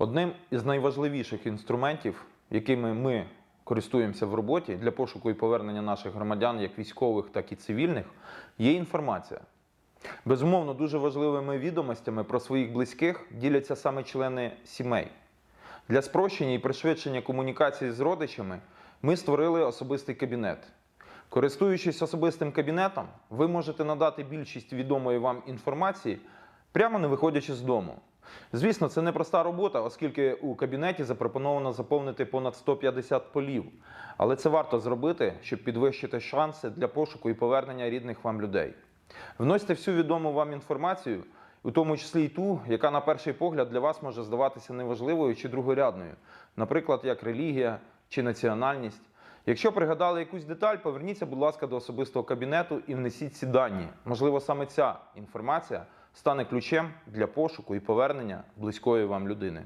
Одним із найважливіших інструментів, якими ми користуємося в роботі для пошуку і повернення наших громадян, як військових, так і цивільних, є інформація. Безумовно, дуже важливими відомостями про своїх близьких діляться саме члени сімей. Для спрощення і пришвидшення комунікації з родичами ми створили особистий кабінет. Користуючись особистим кабінетом, ви можете надати більшість відомої вам інформації, прямо не виходячи з дому. Звісно, це непроста робота, оскільки у кабінеті запропоновано заповнити понад 150 полів. Але це варто зробити, щоб підвищити шанси для пошуку і повернення рідних вам людей. Вносьте всю відому вам інформацію, у тому числі й ту, яка на перший погляд для вас може здаватися неважливою чи другорядною, наприклад, як релігія чи національність. Якщо пригадали якусь деталь, поверніться, будь ласка, до особистого кабінету і внесіть ці дані. Можливо, саме ця інформація стане ключем для пошуку і повернення близької вам людини.